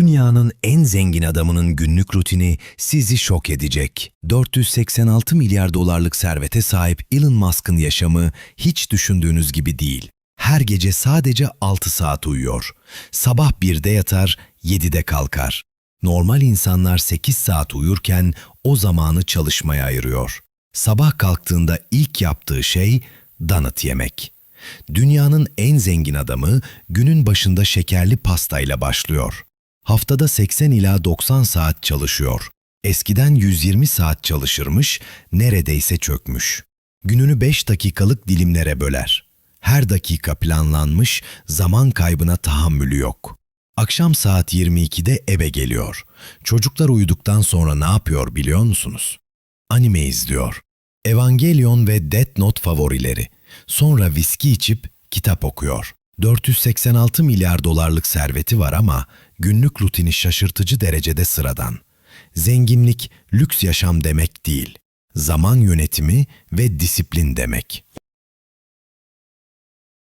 Dünyanın en zengin adamının günlük rutini sizi şok edecek. 486 milyar dolarlık servete sahip Elon Musk'ın yaşamı hiç düşündüğünüz gibi değil. Her gece sadece 6 saat uyuyor. Sabah 1'de yatar, 7'de kalkar. Normal insanlar 8 saat uyurken o zamanı çalışmaya ayırıyor. Sabah kalktığında ilk yaptığı şey donut yemek. Dünyanın en zengin adamı günün başında şekerli pastayla başlıyor. Haftada 80 ila 90 saat çalışıyor. Eskiden 120 saat çalışırmış, neredeyse çökmüş. Gününü 5 dakikalık dilimlere böler. Her dakika planlanmış, zaman kaybına tahammülü yok. Akşam saat 22'de eve geliyor. Çocuklar uyuduktan sonra ne yapıyor biliyor musunuz? Anime izliyor. Evangelion ve Death Note favorileri. Sonra viski içip kitap okuyor. 486 milyar dolarlık serveti var ama günlük rutini şaşırtıcı derecede sıradan. Zenginlik lüks yaşam demek değil. Zaman yönetimi ve disiplin demek.